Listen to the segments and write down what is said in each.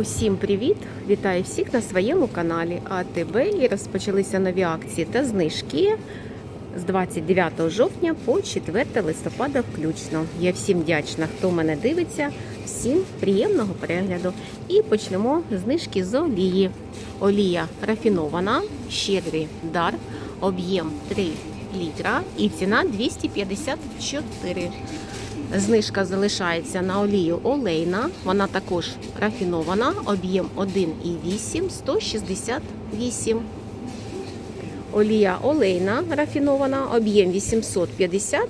Усім привіт! Вітаю всіх на своєму каналі АТБ і розпочалися нові акції та знижки з 29 жовтня по 4 листопада включно. Я всім вдячна, хто мене дивиться. Всім приємного перегляду. І почнемо знижки з олії. Олія рафінована, щедрий дар, об'єм 3 літра і ціна 254. Знижка залишається на олію олейна. Вона також рафінована, об'єм 1,8 168. Олія олейна рафінована, об'єм 850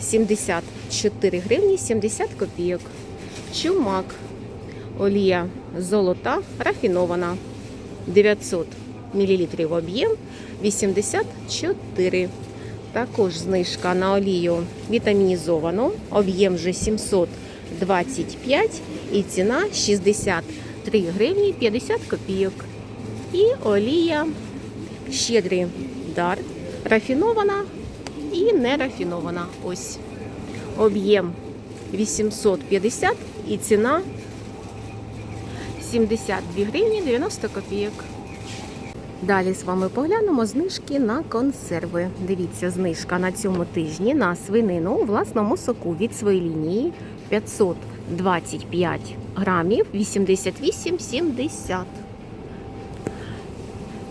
74 гривні 70 копійок. Чумак. Олія золота рафінована 900 мл об'єм 84 також знижка на олію вітамінізовану, об'єм вже 725 і ціна 63 гривні 50 копійок. І олія щедрий дар, рафінована і не рафінована. Ось об'єм 850 і ціна 72 гривні 90 копійок. Далі з вами поглянемо знижки на консерви. Дивіться, знижка на цьому тижні на свинину у власному соку від своєї лінії 525 грамів 88,70.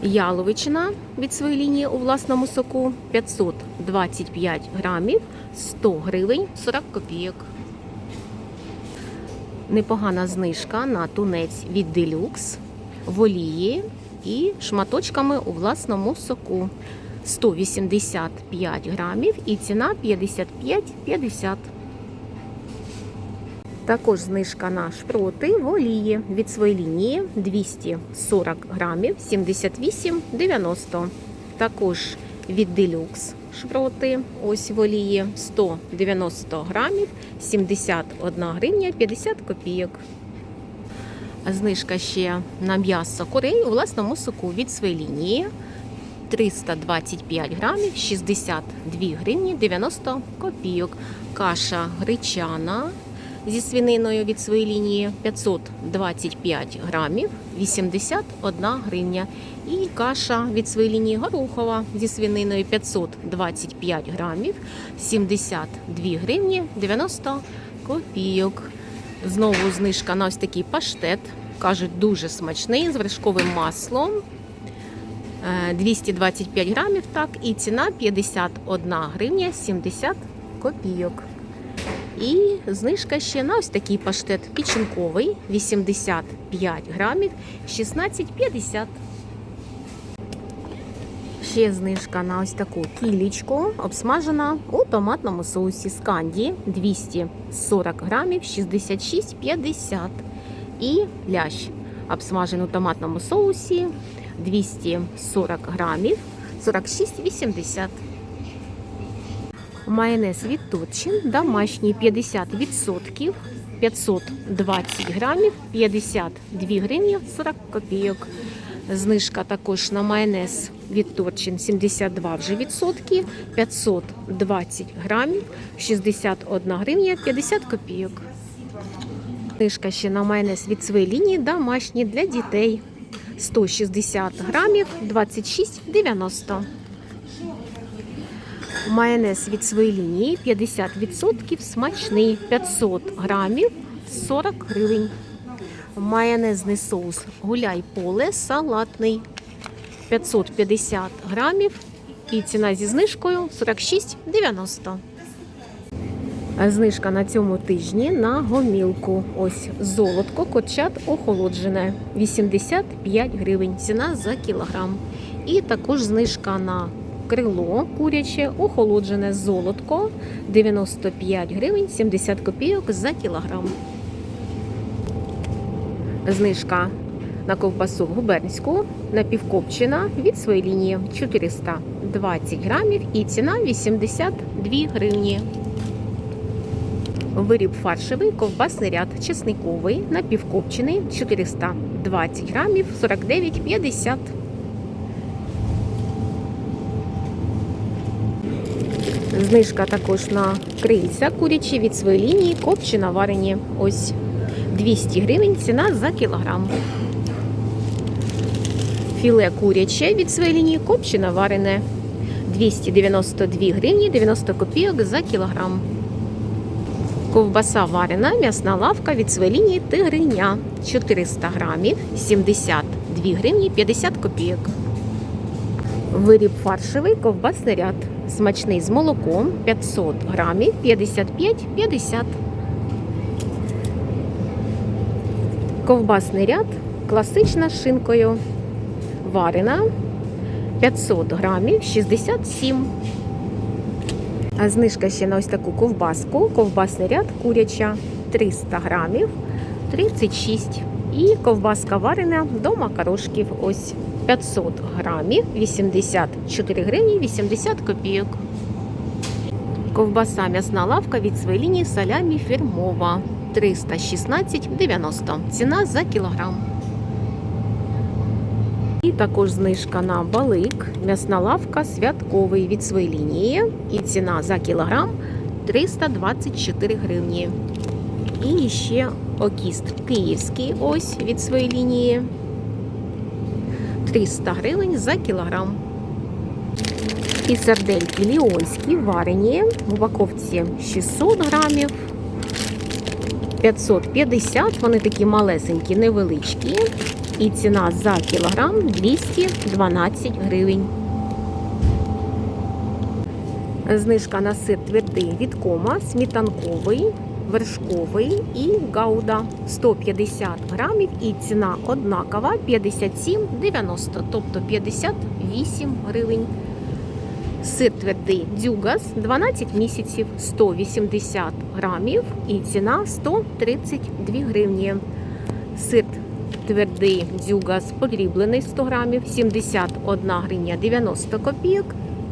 Яловичина від своєї лінії у власному соку 525 грамів 100 гривень 40 копійок. Непогана знижка на тунець від Делюкс в олії і шматочками у власному соку. 185 грамів і ціна 55,50. Також знижка на шпроти в олії від своєї лінії 240 грамів 78,90. Також від Deluxe шпроти ось в олії 190 грамів 71 гривня 50 копійок. Знижка ще на м'ясо курей у власному соку від своєї лінії 325 грамів 62 гривні 90 копійок. Каша гречана зі свининою від своєї лінії 525 грамів 81 гривня. І каша від своєї лінії горохова зі свининою 525 грамів 72 гривні 90 копійок. Знову знижка на ось такий паштет. Кажуть, дуже смачний з вершковим маслом. Е, 225 грамів, так, і ціна 51 гривня 70 копійок. І знижка ще на ось такий паштет печінковий 85 грамів 16,50. Ще знижка на ось таку кілічку, обсмажена у томатному соусі сканді 240 грамів 66,50. І лящ обсмажений у томатному соусі 240 грамів 46,80. Майонез від Торчин домашній 50%, 520 грамів, 52 гривні 40 копійок. Знижка також на майонез від Торчин 72 вже відсотки, 520 грамів, 61 гривня 50 копійок. Знижка ще на майонез від своєї лінії домашній для дітей 160 грамів 26,90. Майонез від своєї лінії 50% смачний 500 грамів 40 гривень. Майонезний соус гуляй поле салатний 550 грамів і ціна зі знижкою 46,90. Знижка на цьому тижні на гомілку. Ось золотко кочат охолоджене 85 гривень. Ціна за кілограм. І також знижка на крило куряче, охолоджене золотко 95 гривень 70 копійок за кілограм. Знижка на ковбасу губернську напівкопчена від своєї лінії 420 грамів і ціна 82 гривні. Виріб фаршевий ковбасний ряд чесниковий напівкопчений 420 грамів 49,50. Знижка також на крильця курячі від своєї лінії копчена варені. Ось 200 гривень ціна за кілограм. Філе куряче від своєї лінії копчене варене 292 гривні 90 копійок за кілограм. Ковбаса варена, м'ясна лавка від своєї тигриня 400 грамів 72 гривні 50 копійок. Виріб фаршевий ковбасний ряд. Смачний з молоком 500 грамів 55,50. Ковбасний ряд класична з шинкою. Варена 500 грамів 67. А знижка ще на ось таку ковбаску. Ковбасний ряд куряча 300 грамів 36. І ковбаска варена до макарошків. Ось 500 грамів 84 гривні 80 копійок. Ковбаса м'ясна лавка від своєї лінії салямі фірмова 316,90. Ціна за кілограм. І також знижка на балик. М'ясна лавка святковий від своєї лінії. І ціна за кілограм 324 гривні. І ще окіст київський ось від своєї лінії. 300 гривень за кілограм. І сардельки ліонські варені в упаковці 600 грамів. 550, вони такі малесенькі, невеличкі. І ціна за кілограм 212 гривень. Знижка на сир твердий від кома, сметанковий, вершковий і гауда 150 грамів. І ціна однакова 57,90, тобто 58 гривень. Сир твердий дзюгас 12 місяців 180 грамів і ціна 132 гривні. Сир твердий дзюгас подріблений 100 грамів 71 гривня 90 копійок.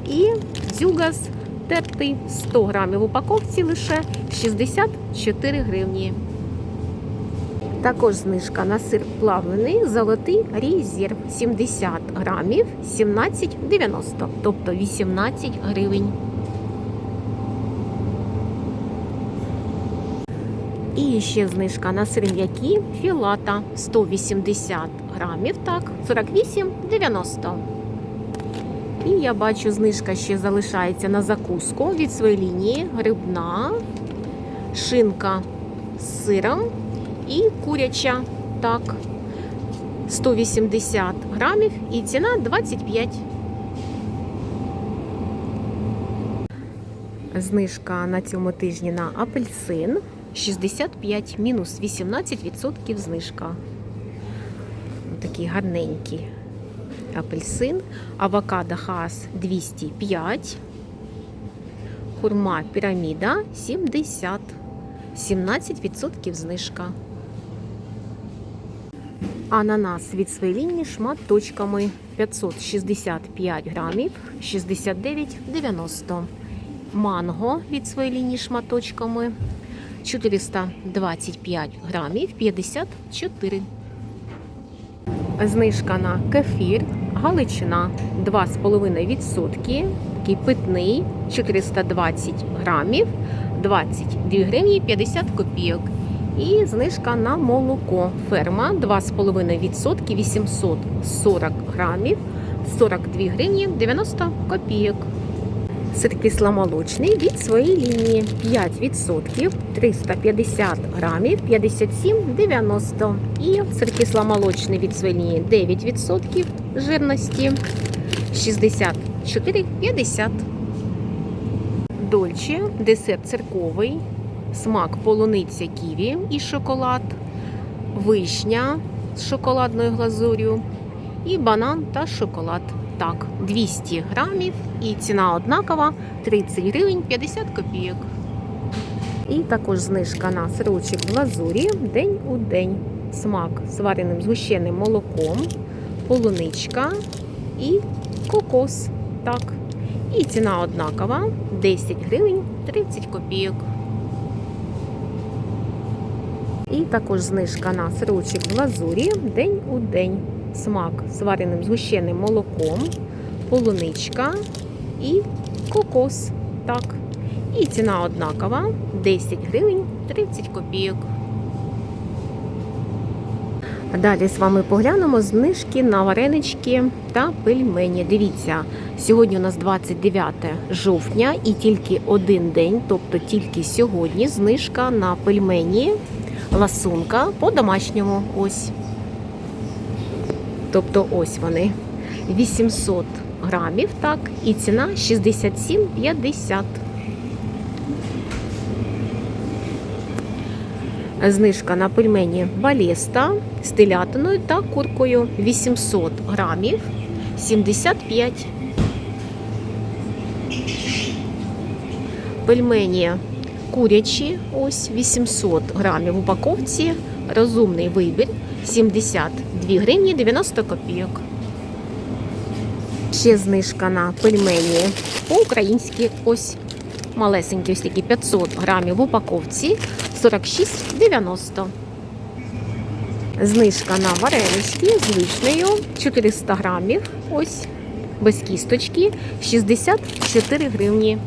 І дзюгас тертий 100 грамів упаковці лише 64 гривні. Також знижка на сир плавлений золотий резерв 70 грамів 17,90, тобто 18 гривень. І ще знижка на сир м'які філата 180 грамів, так, 48,90. І я бачу, знижка ще залишається на закуску від своєї лінії грибна, шинка з сиром і куряча, так, 180 грамів і ціна 25. Знижка на цьому тижні на апельсин 65 мінус 18% знижка. Такий гарненький апельсин, авокадо хас 205, хурма піраміда 70, 17% знижка. Ананас від своєї лінії шматочками 565 грамів 69,90. Манго від своєї лінії шматочками 425 грамів 54. Знижка на кефір Галичина 2,5%. Такий питний 420 грамів 22 гривні 50 копійок. І знижка на молоко. Ферма 2,5% 840 грамів 42 гривні 90 копійок. Сир кисломолочний від своєї лінії 5% 350 грамів 57,90. І сир кисломолочний від своєї лінії 9% жирності 64,50. Дольче, десерт цирковий, смак полуниця ківі і шоколад, вишня з шоколадною глазур'ю і банан та шоколад. Так, 200 грамів і ціна однакова 30 гривень 50 копійок. І також знижка на сирочок в глазурі день у день. Смак з вареним згущеним молоком, полуничка і кокос. Так. І ціна однакова 10 гривень 30 копійок. І також знижка на сирочок в глазурі день у день. Смак з вареним згущеним молоком, полуничка і кокос. Так. І ціна однакова 10 гривень 30 копійок. Далі з вами поглянемо знижки на варенички та пельмені. Дивіться, сьогодні у нас 29 жовтня і тільки один день, тобто тільки сьогодні, знижка на пельмені, ласунка по домашньому. Ось. Тобто ось вони. 800 грамів, так, і ціна 67,50. Знижка на пельмені балеста з телятиною та куркою 800 грамів 75. Пельмені курячі, ось 800 грамів в упаковці. Розумний вибір 72 гривні 90 копійок. Ще знижка на пельмені по-українськи ось малесенькі, ось такі 500 грамів в упаковці 46,90. Знижка на варенички з вишнею 400 грамів, ось без кісточки 64 гривні.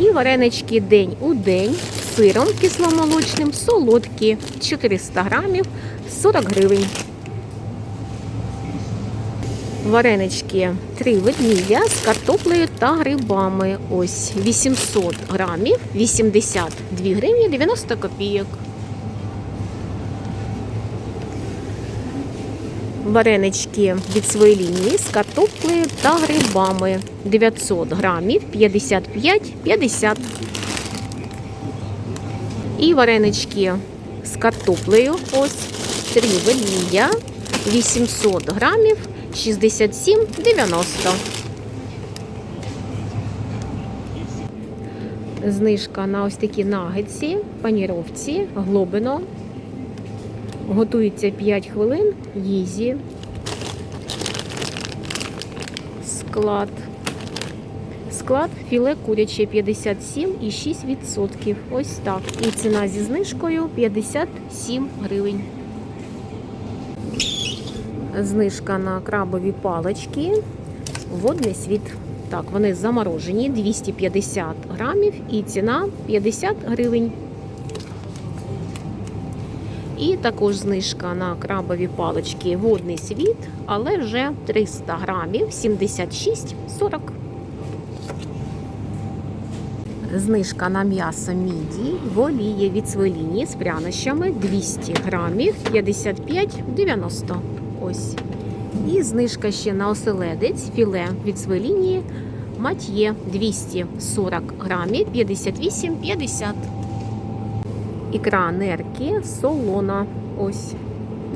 І варенички день у день сиром кисломолочним, солодкі 400 грамів 40 гривень. Варенички три ведмідя з картоплею та грибами. Ось 800 грамів, 82 гривні 90 копійок. Варенички від своєї лінії з картоплею та грибами. 900 грамів, 55-50. І варенички з картоплею. Ось три ведмідя, 800 грамів. 67,90. Знижка на ось такі нагетсі, паніровці, глобино. Готується 5 хвилин. Їзі. Склад. Склад філе куряче 57,6%. Ось так. І ціна зі знижкою 57 гривень. Знижка на крабові палички. Водний світ. Так, вони заморожені 250 грамів і ціна 50 гривень. І також знижка на крабові палички водний світ, але вже 300 грамів 76,40. Знижка на м'ясо міді в олії від своєї з прянощами 200 грамів 55,90. Ось. І знижка ще на оселедець філе від своєї лінії мат'є 240 грамів 58,50. Ікра нерки солона. Ось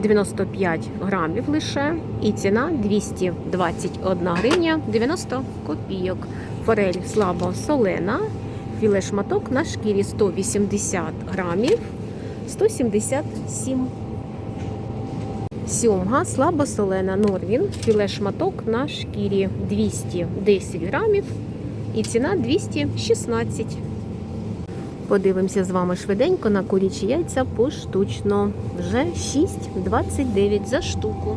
95 грамів лише. І ціна 221 гривня 90 копійок. Форель слабо солена. Філе шматок на шкірі 180 грамів 177 Сьомга слабосолена Норвін, філе шматок на шкірі 210 грамів і ціна 216. Подивимося з вами швиденько на курячі яйця поштучно. Вже 6,29 за штуку.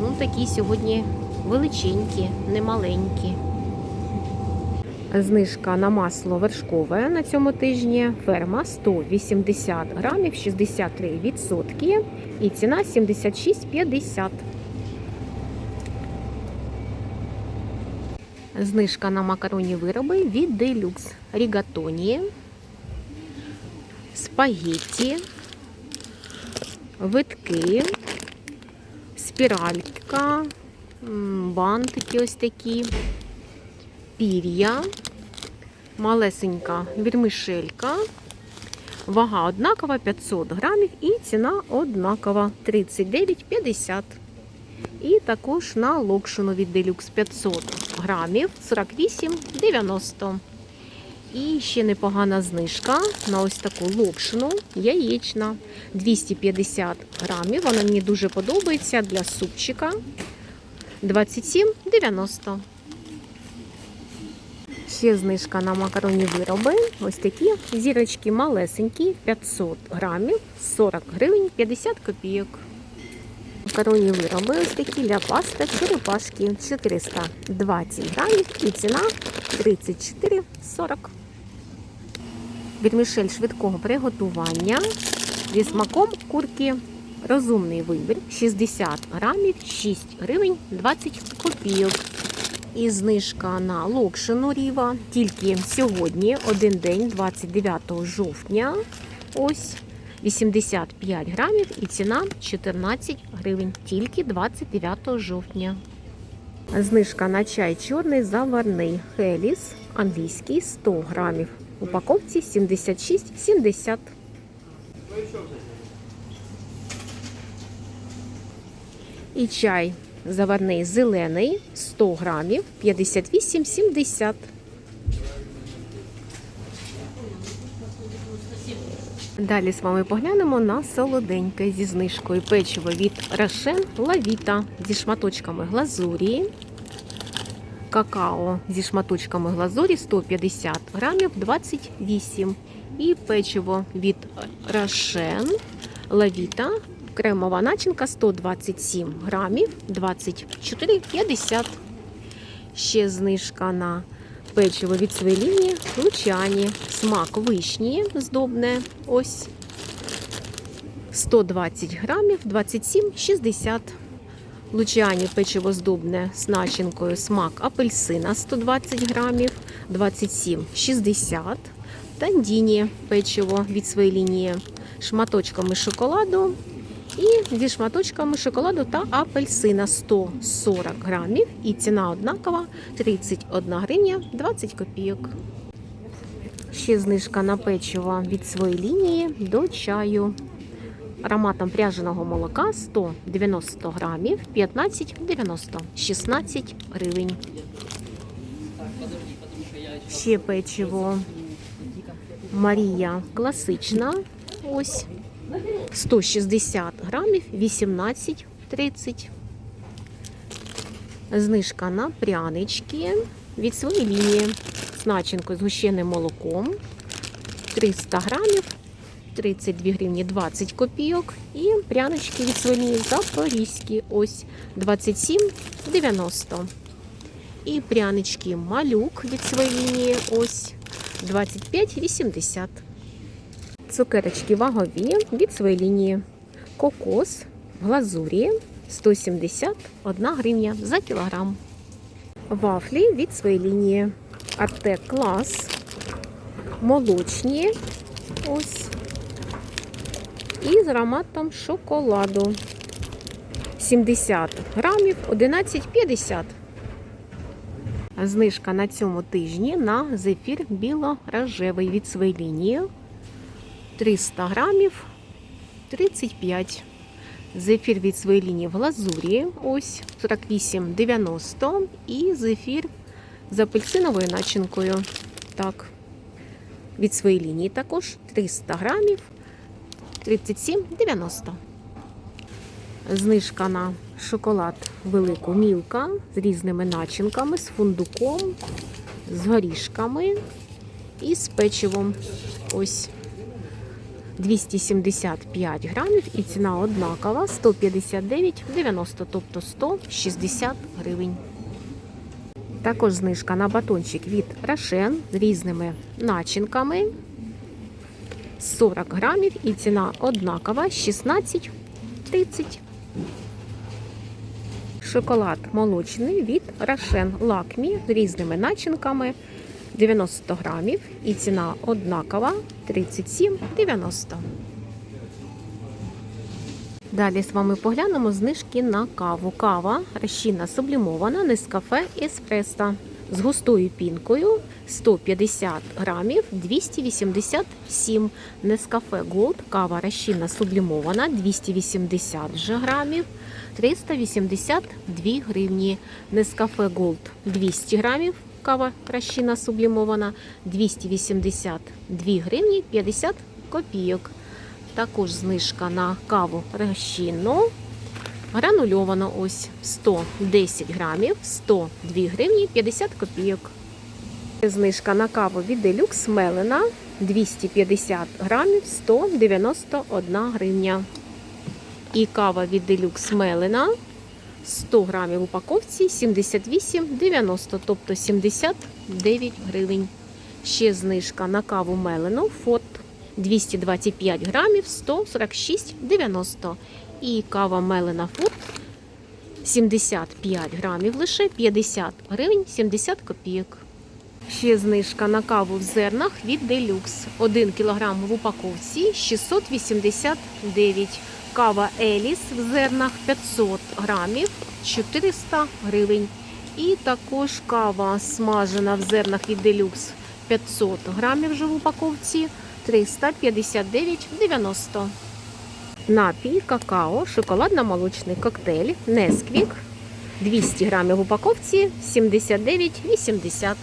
Ну, такі сьогодні величенькі, немаленькі. Знижка на масло вершкове на цьому тижні. Ферма 180 грамів, 63 відсотки. І ціна 76,50. Знижка на макаронні вироби від Deluxe. Рігатоні, спагетті, витки, спіралька, бантики ось такі, пір'я, малесенька вірмишелька. Вага однакова 500 грамів і ціна однакова 39,50. І також на локшину від Deluxe 500 грамів 48,90. І ще непогана знижка на ось таку локшину яєчна 250 грамів. Вона мені дуже подобається для супчика 27,90. Ще знижка на макаронні вироби. Ось такі зірочки малесенькі, 500 грамів, 40 гривень, 50 копійок. Макаронні вироби ось такі для паста черепашки 420 грамів і ціна 34,40. Вірмішель швидкого приготування Зі смаком курки розумний вибір 60 грамів, 6 гривень 20 копійок. І знижка на локшину ріва тільки сьогодні, один день, 29 жовтня. Ось 85 грамів і ціна 14 гривень, тільки 29 жовтня. Знижка на чай чорний заварний Хеліс англійський 100 грамів. В упаковці 76,70. І чай заварний зелений 100 грамів 58,70. Далі з вами поглянемо на солоденьке зі знижкою печиво від Рошен Лавіта зі шматочками глазурі. Какао зі шматочками глазурі 150 грамів 28. І печиво від Рошен Лавіта. Кремова начинка 127 грамів 24,50. Ще знижка на печиво від Свеліні, лучані, смак вишні здобне. Ось 120 грамів 27,60. Лучані печиво здобне з начинкою смак апельсина 120 грамів 27,60. Тандіні печиво від своєї лінії шматочками шоколаду і зі шматочками шоколаду та апельсина 140 грамів. І ціна однакова 31 гривня 20 копійок. Ще знижка на печиво від своєї лінії до чаю. Ароматом пряженого молока 190 грамів 15,90 16 гривень. Ще печиво Марія класична. Ось 160 грамів 18,30. Знижка на прянички від своєї лінії з начинкою з гущеним молоком 300 грамів 32 гривні 20 копійок. І прянички від своєї лінії запорізькі ось 27,90. І прянички малюк від своєї лінії ось 25,80. Цукерочки вагові від своєї лінії. Кокос в глазурі 171 гривня за кілограм. Вафлі від своєї лінії. Артек клас. Молочні. Ось. І з ароматом шоколаду. 70 грамів 11,50. Знижка на цьому тижні на зефір біло-рожевий від своєї лінії. 300 грамів 35. Зефір від своєї лінії в глазурі. Ось 48,90. І зефір з апельсиновою начинкою. Так. Від своєї лінії також 300 грамів 37,90. Знижка на шоколад велику мілка з різними начинками, з фундуком, з горішками і з печивом. Ось 275 грамів і ціна однакова 159,90, тобто 160 гривень. Також знижка на батончик від Рошен з різними начинками 40 грамів і ціна однакова 16,30. Шоколад молочний від Рошен Лакмі з різними начинками 90 грамів і ціна однакова 37,90. Далі з вами поглянемо знижки на каву. Кава розчинна сублімована Нескафе Еспресо з густою пінкою 150 грамів 287. Нескафе Голд, кава розчинна сублімована 280 же грамів 382 гривні. Нескафе Голд 200 грамів кава розчинна сублімована 282 гривні 50 копійок. Також знижка на каву розчинну. Гранульовано ось 110 грамів, 102 гривні 50 копійок. Знижка на каву від Deluxe Мелена 250 грамів 191 гривня. І кава від Deluxe Мелена 100 грамів упаковці 78,90, тобто 79 гривень. Ще знижка на каву Мелену Фот 225 грамів 146,90. І кава Мелена Фуд 75 грамів лише 50 гривень 70 копійок. Ще знижка на каву в зернах від Делюкс. 1 кг в упаковці 689. Кава Еліс в зернах 500 грамів 400 гривень. І також кава смажена в зернах від Делюкс 500 грамів в упаковці 359,90. Напій, какао, шоколадно-молочний коктейль, Несквік 200 грамів в упаковці 79,80.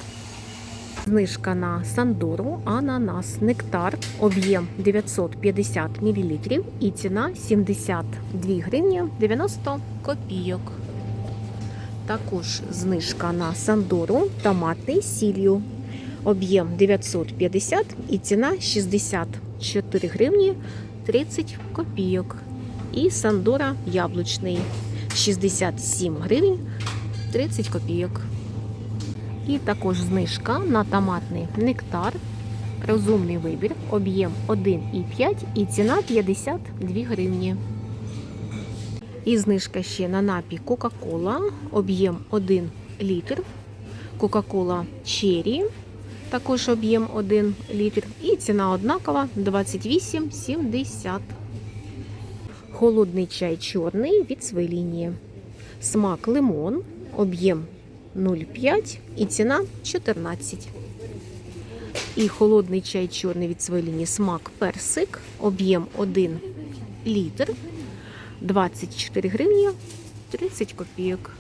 Знижка на Сандору, ананас, нектар, об'єм 950 мл і ціна 72 гривні 90 копійок. Також знижка на Сандору, томатний з сіллю. Об'єм 950 і ціна 64 гривні 30 копійок. І Сандора яблучний 67 гривень 30 копійок. І також знижка на томатний нектар. Розумний вибір, об'єм 1,5 і ціна 52 гривні. І знижка ще на напій Кока-Кола, об'єм 1 літр. Кока-Кола Черрі, також об'єм 1 літр. І ціна однакова 28,70. Холодний чай чорний від своєї лінії. Смак лимон, об'єм 0,5 і ціна 14. І холодний чай чорний від своєї смак персик, об'єм 1 літр, 24 гривні 30 копійок.